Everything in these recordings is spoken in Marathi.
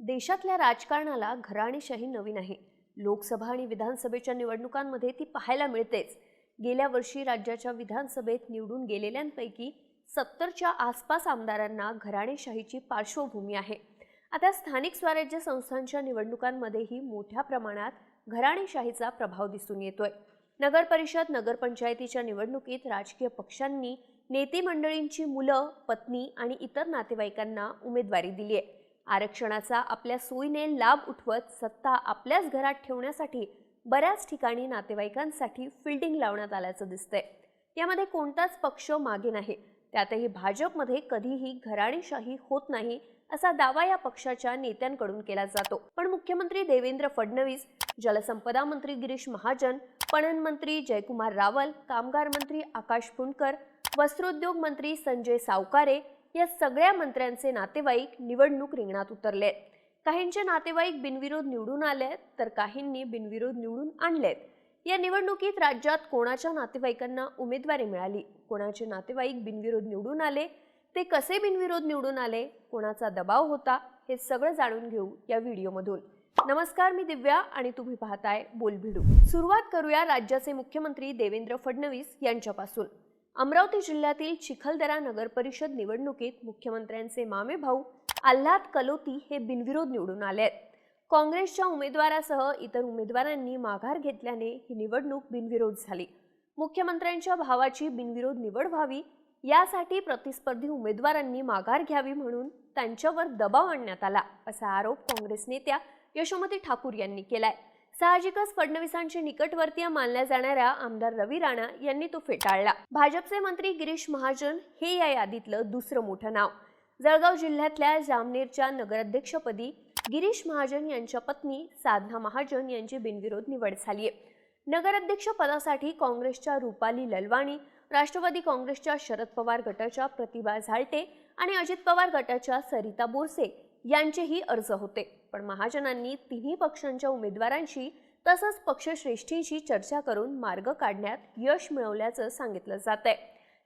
देशातल्या राजकारणाला घराणेशाही नवीन आहे. लोकसभा आणि विधानसभेच्या निवडणुकांमध्ये ती पाहायला मिळतेच. गेल्या वर्षी राज्याच्या विधानसभेत निवडून गेलेल्यांपैकी सत्तरच्या आसपास आमदारांना घराणेशाहीची पार्श्वभूमी आहे. आता स्थानिक स्वराज्य संस्थांच्या निवडणुकांमध्येही मोठ्या प्रमाणात घराणेशाहीचा प्रभाव दिसून येतोय. नगर परिषद नगरपंचायतीच्या निवडणुकीत राजकीय पक्षांनी नेते मंडळींची मुलं पत्नी आणि इतर नातेवाईकांना उमेदवारी दिली आहे आरक्षणाचा आपल्या सोयीने लाभ उठवत सत्ता आपल्याच घरात ठेवण्यासाठी बऱ्याच ठिकाणी नातेवाईकांसाठी फिल्डिंग लावण्यात आल्याचं दिसतंय. यामध्ये कोणताच पक्ष मागे नाही. त्यातही भाजपमध्ये कधीही घराणेशाही होत नाही असा दावा या पक्षाच्या नेत्यांकडून केला जातो. पण मुख्यमंत्री देवेंद्र फडणवीस जलसंपदा मंत्री गिरीश महाजन पणन मंत्री जयकुमार रावल कामगार मंत्री आकाश फुंडकर वस्त्रोद्योग मंत्री संजय सावकारे या सगळ्या मंत्र्यांचे नातेवाईक निवडणूक रिंगणात उतरले. काहींचे नातेवाईक बिनविरोध निवडून आले तर काहींनी बिनविरोध निवडून आणलेत. या निवडणुकीत राज्यात कोणाच्या नातेवाईकांना उमेदवारी मिळाली? कोणाचे नातेवाईक बिनविरोध निवडून आले? ते कसे बिनविरोध निवडून आले? कोणाचा दबाव होता? हे सगळं जाणून घेऊ या व्हिडिओमधून. नमस्कार मी दिव्या आणि तुम्ही पाहताय बोलभिडू. सुरुवात करूया राज्याचे मुख्यमंत्री देवेंद्र फडणवीस यांच्यापासून. अमरावती जिल्ह्यातील चिखलदरा नगरपरिषद निवडणुकीत मुख्यमंत्र्यांचे मामे भाऊ आल्हाद कलोती हे बिनविरोध निवडून आले आहेत. काँग्रेसच्या उमेदवारासह इतर उमेदवारांनी माघार घेतल्याने ही निवडणूक बिनविरोध झाली. मुख्यमंत्र्यांच्या भावाची बिनविरोध निवड व्हावी यासाठी प्रतिस्पर्धी उमेदवारांनी माघार घ्यावी म्हणून त्यांच्यावर दबाव आणण्यात आला असा आरोप काँग्रेस नेत्या यशोमती ठाकूर यांनी केलाय. साहजिकच फडणवीसांचे निकटवर्तीय मानल्या जाणाऱ्या आमदार रवी राणा यांनी तो फेटाळला. भाजपचे मंत्री गिरीश महाजन हे या यादीतलं दुसरं मोठं नाव. जळगाव जिल्ह्यातल्या जामनेरच्या नगराध्यक्षपदी गिरीश महाजन यांच्या पत्नी साधना महाजन यांची बिनविरोध निवड झाली आहे नगराध्यक्ष पदासाठी काँग्रेसच्या रुपाली ललवाणी राष्ट्रवादी काँग्रेसच्या शरद पवार गटाच्या प्रतिभा झालटे आणि अजित पवार गटाच्या सरिता बोरसे यांचेही अर्ज होते. पण महाजनांनी तिन्ही पक्षांच्या उमेदवारांशी तसंच पक्षश्रेष्ठींशी चर्चा करून मार्ग काढण्यात यश मिळवल्याचं सांगितलं जात आहे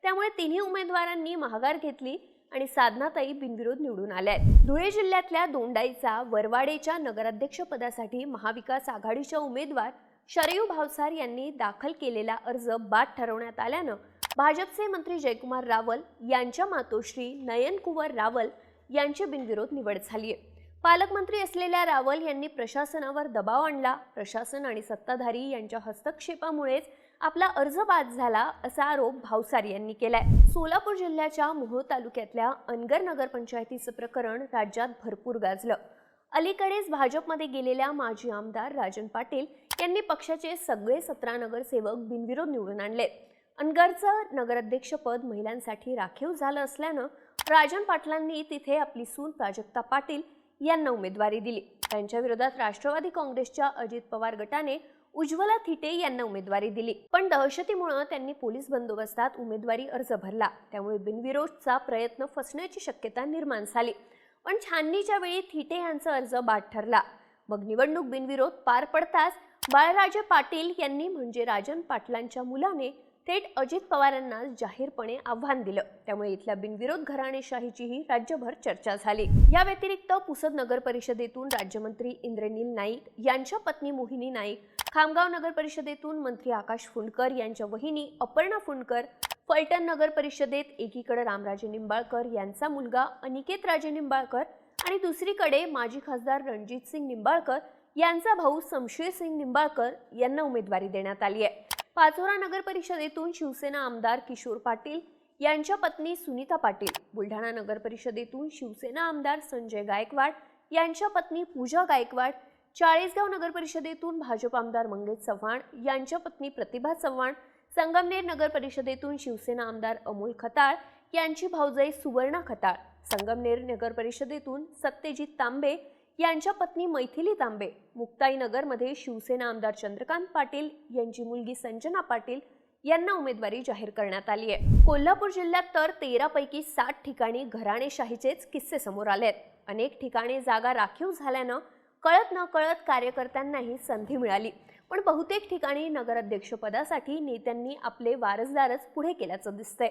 त्यामुळे तिन्ही उमेदवारांनी माघार घेतली आणि साधनाताई बिनविरोध निवडून आल्या आहेत धुळे जिल्ह्यातल्या दोंडाईचा वरवाडेच्या नगराध्यक्षपदासाठी महाविकास आघाडीच्या उमेदवार शरयू भावसार यांनी दाखल केलेला अर्ज बाद ठरवण्यात आल्यानं भाजपचे मंत्री जयकुमार रावल यांच्या मातोश्री नयनकुवर रावल यांची बिनविरोध निवड झाली आहे पालकमंत्री असलेल्या रावल यांनी प्रशासनावर दबाव आणला. प्रशासन आणि सत्ताधारी यांच्या हस्तक्षेपामुळेच आपला अर्ज बाद झाला असा आरोप भावसार यांनी केलाय. सोलापूर जिल्ह्याच्या मोहोळ तालुक्यातल्या अनगर नगरपंचायतीचं प्रकरण राज्यात भरपूर गाजलं. अलीकडेच भाजपमध्ये गेलेल्या माजी आमदार राजन पाटील यांनी पक्षाचे सगळे सतरा नगरसेवक बिनविरोध निवडून आणले. अनगरचं नगराध्यक्षपद महिलांसाठी राखीव झालं असल्यानं राजन पाटलांनी तिथे आपली सून प्राजक्ता पाटील यांना उमेदवारी दिली. त्यांच्या विरोधात राष्ट्रवादी काँग्रेसच्या अजित पवार गटाने उज्ज्वला थिटे यांना उमेदवारी दिली. पण दहशतीमुळे त्यांनी पोलीस बंदोबस्तात उमेदवारी अर्ज भरला. त्यामुळे बिनविरोधचा प्रयत्न फसण्याची शक्यता निर्माण झाली. पण छाननीच्या वेळी थिटे यांचा अर्ज बाद ठरला. मग निवडणूक बिनविरोध पार पडताच बाळराजे पाटील यांनी म्हणजे राजन पाटलांच्या मुलाने थेट अजित पवारांना जाहीरपणे आव्हान दिलं. त्यामुळे इथल्या बिनविरोध घराणेशाहीचीही राज्यभर चर्चा झाली. या व्यतिरिक्त पुसद नगर परिषदेतून राज्यमंत्री इंद्रनील नाईक यांच्या पत्नी मोहिनी नाईक खामगाव नगर परिषदेतून मंत्री आकाश फुंडकर यांच्या वहिनी अपर्णा फुंडकर फलटण नगर परिषदेत एकीकडे रामराजे निंबाळकर यांचा मुलगा अनिकेत राजे निंबाळकर आणि दुसरीकडे माजी खासदार रणजित सिंग निंबाळकर यांचा भाऊ समशेर सिंग निंबाळकर यांना उमेदवारी देण्यात आली आहे. पाचोरा नगर परिषदेतून शिवसेना आमदार किशोर पाटील यांच्या पत्नी सुनीता पाटील बुलढाणा नगर परिषदेतून शिवसेना आमदार संजय गायकवाड यांच्या पत्नी पूजा गायकवाड चाळीसगाव नगर परिषदेतून भाजप आमदार मंगेश चव्हाण यांच्या पत्नी प्रतिभा चव्हाण संगमनेर नगर परिषदेतून शिवसेना आमदार अमोल खताळ यांची भाऊजाई सुवर्णा खताळ संगमनेर नगर परिषदेतून सत्यजित तांबे यांच्या पत्नी मैथिली तांबे मुक्ताईनगरमध्ये शिवसेना आमदार चंद्रकांत पाटील यांची मुलगी संजना पाटील यांना उमेदवारी जाहीर करण्यात आली आहे. कोल्हापूर जिल्ह्यात तर तेरापैकी सात ठिकाणी घराणेशाहीचेच किस्से समोर आले आहेत अनेक ठिकाणी जागा राखीव झाल्यानं कळत न कळत कार्यकर्त्यांनाही संधी मिळाली. पण बहुतेक ठिकाणी नगराध्यक्षपदासाठी नेत्यांनी आपले वारसदारच पुढे केल्याचं दिसतंय.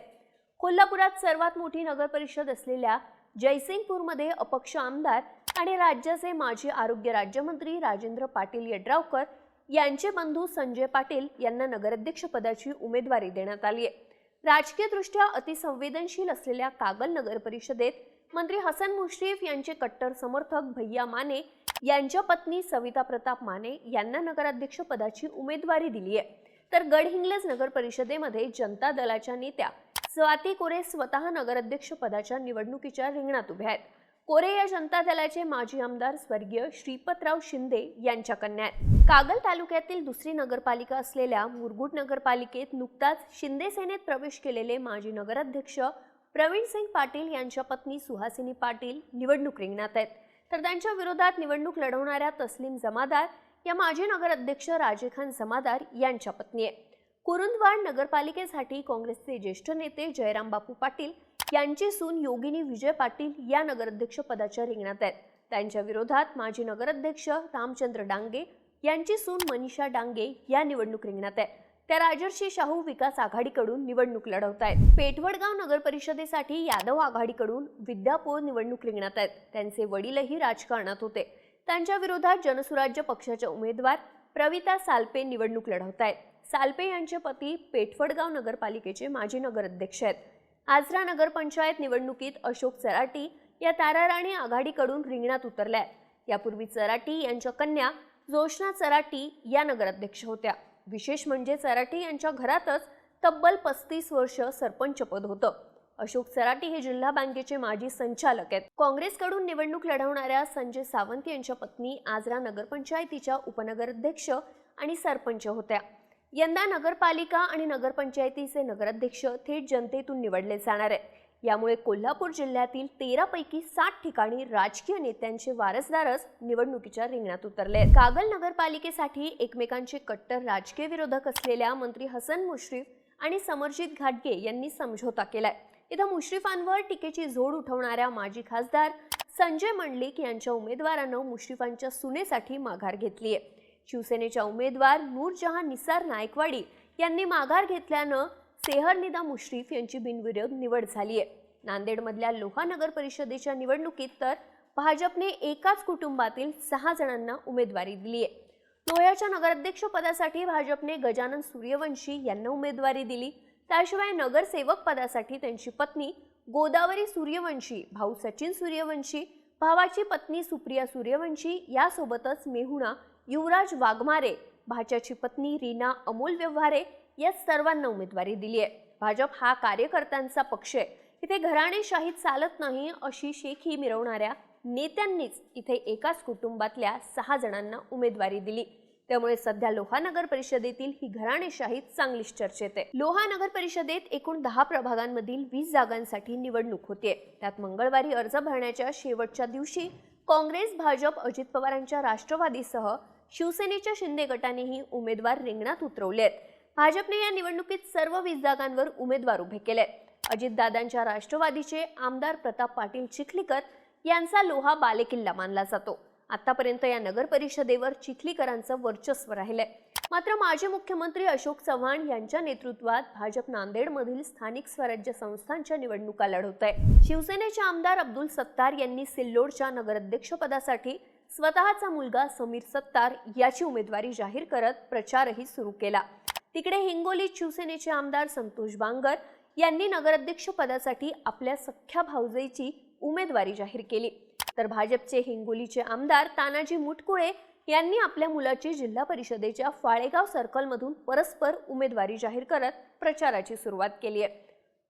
कोल्हापुरात सर्वात मोठी नगर परिषद असलेल्या जयसिंगपूरमध्ये अपक्ष आमदार आणि राज्याचे माजी आरोग्य राज्यमंत्री राजेंद्र पाटील यड्रावकर यांचे बंधू संजय पाटील यांना नगराध्यक्षपदाची उमेदवारी देण्यात आली आहे. राजकीयदृष्ट्या अतिसंवेदनशील असलेल्या कागल नगर परिषदेत मंत्री हसन मुश्रीफ यांचे कट्टर समर्थक भैया माने यांच्या पत्नी सविता प्रताप माने यांना नगराध्यक्ष पदाची उमेदवारी दिली आहे. तर गडहिंग्लज नगर परिषदेमध्ये जनता दलाच्या नेत्या स्वाती कोरे स्वतः नगराध्यक्ष पदाच्या निवडणुकीच्या रिंगणात उभ्या आहेत. कोरे या जनता दलाचे माजी आमदार स्वर्गीय श्रीपतराव शिंदे यांच्या कन्या आहेत. कागल तालुक्यातील दुसरी नगरपालिका असलेल्या मुरगुड नगरपालिकेत नुकताच शिंदे सेनेत प्रवेश केलेले माजी नगराध्यक्ष प्रवीण सिंग पाटील यांच्या पत्नी सुहासिनी पाटील निवडणूक रिंगणात आहेत. तर त्यांच्या विरोधात निवडणूक लढवणाऱ्या तस्लीम जमादार या माजी नगराध्यक्ष राजेखान जमादार यांच्या पत्नी आहे कुरुंदवाड नगरपालिकेसाठी काँग्रेसचे ज्येष्ठ नेते जयराम बापू पाटील यांची सून योगिनी विजय पाटील या नगराध्यक्ष पदाच्या रिंगणात आहेत. त्यांच्या विरोधात माजी नगराध्यक्ष रामचंद्र डांगे यांची सून मनीषा डांगे या निवडणूक रिंगणात आहे त्या राजर्षी शाहू विकास आघाडीकडून निवडणूक लढवत आहेत. पेठवडगाव नगर परिषदेसाठी यादव आघाडीकडून विद्यापोळ निवडणूक रिंगणात आहेत. त्यांचे वडीलही राजकारणात होते. त्यांच्या विरोधात जनसुराज्य पक्षाच्या उमेदवार प्रविता सालपे निवडणूक लढवत आहेत. सालपे यांचे पती पेठवडगाव नगरपालिकेचे माजी नगराध्यक्ष आहेत. आजरा नगरपंचायत निवडणुकीत अशोक चराटी या ताराराणी आघाडीकडून रिंगणात उतरल्या आहेत. यापूर्वी चराटी यांच्या कन्या जोशना चराटी या नगराध्यक्ष होत्या. विशेष म्हणजे चराटी यांच्या घरातच तब्बल पस्तीस वर्ष सरपंचपद होतं. अशोक चराटी हे जिल्हा बँकेचे माजी संचालक आहेत. काँग्रेसकडून निवडणूक लढवणाऱ्या संजय सावंत यांच्या पत्नी आजरा नगरपंचायतीच्या उपनगराध्यक्ष आणि सरपंच होत्या. यंदा नगरपालिका आणि नगरपंचायतीचे नगराध्यक्ष थेट जनतेतून निवडले जाणार आहेत. यामुळे कोल्हापूर जिल्ह्यातील तेरापैकी सात ठिकाणी राजकीय नेत्यांचे वारसदारच निवडणुकीच्या रिंगणात उतरले कागल नगरपालिकेसाठी एकमेकांचे कट्टर राजकीय विरोधक असलेल्या मंत्री हसन मुश्रीफ आणि समरजित घाटगे यांनी समझोता केलाय. इथं मुश्रीफांवर टीकेची झोड उठवणाऱ्या माजी खासदार संजय मंडलिक यांच्या उमेदवारानं मुश्रीफांच्या सुनेसाठी माघार घेतली आहे शिवसेनेच्या उमेदवार नूरजहान निसार नायकवाडी यांनी माघार घेतल्यानं सेहरनिदा मुश्रीफ यांची बिनविरोध निवड झाली आहे. नांदेडमधल्या लोहा नगर परिषदेच्या निवडणुकीत तर भाजपने एकाच कुटुंबातील सहा जणांना उमेदवारी दिली आहे. लोह्याच्या नगराध्यक्ष पदासाठी भाजपने गजानन सूर्यवंशी यांना उमेदवारी दिली. त्याशिवाय नगरसेवक पदासाठी त्यांची पत्नी गोदावरी सूर्यवंशी भाऊ सचिन सूर्यवंशी भावाची पत्नी सुप्रिया सूर्यवंशी यासोबतच मेहुणा युवराज वाघमारे भाच्याची पत्नी रीना अमोल व्यवहारे या सर्वांना उमेदवारी दिली आहे. भाजप हा कार्यकर्त्यांचा पक्ष आहे. इथे घराणेशाही चालत नाही अशी शेखी मिरवणाऱ्या नेत्यांनीच इथे एकाच कुटुंबातल्या सहा जणांना उमेदवारी दिली. त्यामुळे सध्या लोहा नगर परिषदेतील ही घराणेशाही चांगलीच चर्चेत आहे लोहा नगर परिषदेत एकूण दहा प्रभागांमधील वीस जागांसाठी निवडणूक होते त्यात मंगळवारी अर्ज भरण्याच्या शेवटच्या दिवशी काँग्रेस भाजप अजित पवारांच्या राष्ट्रवादीसह शिवसेनेच्या शिंदे गटानेही उमेदवार रिंगणात उतरवले आहेत भाजपने या निवडणुकीत सर्व वीस जागांवर उमेदवार उभे केले अजितदादांच्या राष्ट्रवादीचे आमदार प्रताप पाटील चिखलीकर यांचा लोहा बालेकिल्ला मानला जातो. आतापर्यंत या नगर परिषदेवर चिखलीकरांचं वर्चस्व राहिलंय. मात्र माजी मुख्यमंत्री अशोक चव्हाण यांच्या नेतृत्वात भाजप नांदेडमधील स्थानिक स्वराज्य संस्थांच्या निवडणुका लढवत आहे शिवसेनेचे आमदार अब्दुल सत्तार यांनी सिल्लोडच्या नगराध्यक्षपदासाठी स्वतःचा मुलगा समीर सत्तार याची उमेदवारी जाहीर करत प्रचारही सुरू केला. तिकडे हिंगोलीत शिवसेनेचे आमदार संतोष बांगर यांनी नगराध्यक्ष पदासाठी आपल्या सख्ख्या भाऊजाईची उमेदवारी जाहीर केली. तर भाजपचे हिंगोलीचे आमदार तानाजी मुटकुळे यांनी आपल्या मुलाची जिल्हा परिषदेच्या फाळेगाव सर्कलमधून परस्पर उमेदवारी जाहीर करत प्रचाराची सुरुवात केली आहे.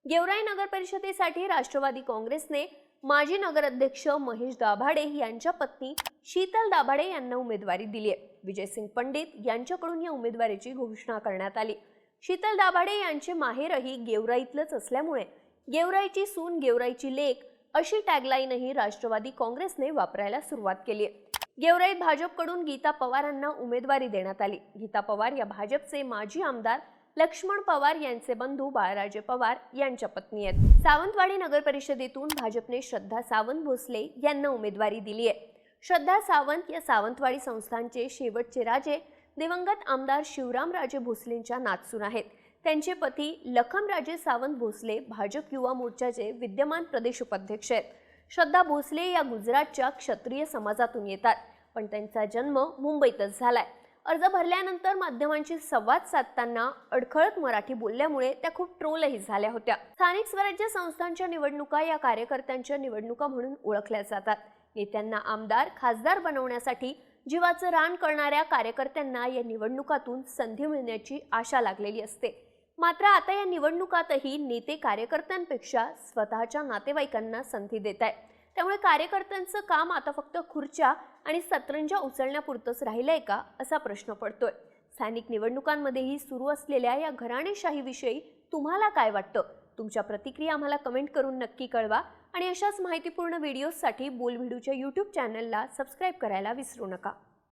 गेवराई नगर परिषदेसाठी राष्ट्रवादी काँग्रेसने माजी नगराध्यक्ष महेश दाभाडे यांच्या पत्नी शीतल दाभाडे यांना उमेदवारी दिली आहे. विजयसिंग पंडित यांच्याकडून या उमेदवारीची घोषणा करण्यात आली. शीतल दाभाडे यांचे माहेरही गेवराईतलंच असल्यामुळे गेवराईची सून गेवराईची लेख अशी टॅगलाईनही राष्ट्रवादी काँग्रेसने वापरायला सुरुवात केली. आहे गेवराईत भाजपकडून गीता पवारांना उमेदवारी देण्यात आली. गीता पवार या भाजपचे माजी आमदार लक्ष्मण पवार यांचे बंधू बाळराजे पवार यांच्या पत्नी आहेत. सावंतवाडी नगर परिषदेतून भाजपने श्रद्धा सावंत भोसले यांना उमेदवारी दिली आहे. श्रद्धा सावंत या सावंतवाडी संस्थांचे शेवटचे राजे दिवंगत आमदार शिवरामराजे भोसलेंच्या नातसून आहेत. त्यांचे पती लखमराजे सावंत भोसले भाजप युवा मोर्चाचे विद्यमान प्रदेश उपाध्यक्ष आहेत. श्रद्धा भोसले या गुजरातच्या क्षत्रिय समाजातून येतात पण त्यांचा जन्म मुंबईतच झालाय. अर्ज भरल्यानंतर माध्यमांशी संवाद साधताना अडखळत मराठी बोलल्यामुळे त्या खूप ट्रोलही झाल्या होत्या. स्थानिक स्वराज्य संस्थांच्या निवडणुका या कार्यकर्त्यांच्या निवडणुका म्हणून ओळखल्या जातात. नेत्यांना आमदार खासदार बनवण्यासाठी जीवाचं रान करणाऱ्या कार्यकर्त्यांना या निवडणुकातून संधी मिळण्याची आशा लागलेली असते. मात्र आता या निवडणुकातही नेते कार्यकर्त्यांपेक्षा स्वतःच्या नातेवाईकांना संधी देत आहे त्यामुळे कार्यकर्त्यांचं काम आता फक्त खुर्च्या आणि सतरंजा उचलण्यापुरतंच राहिलंय का असा प्रश्न पडतोय. स्थानिक निवडणुकांमध्येही सुरू असलेल्या या घराणेशाहीविषयी तुम्हाला काय वाटतं? तुमच्या प्रतिक्रिया आम्हाला कमेंट करून नक्की कळवा आणि अशाच माहितीपूर्ण व्हिडिओजसाठी बोलव्हिडूच्या यूट्यूब चॅनलला सबस्क्राईब करायला विसरू नका.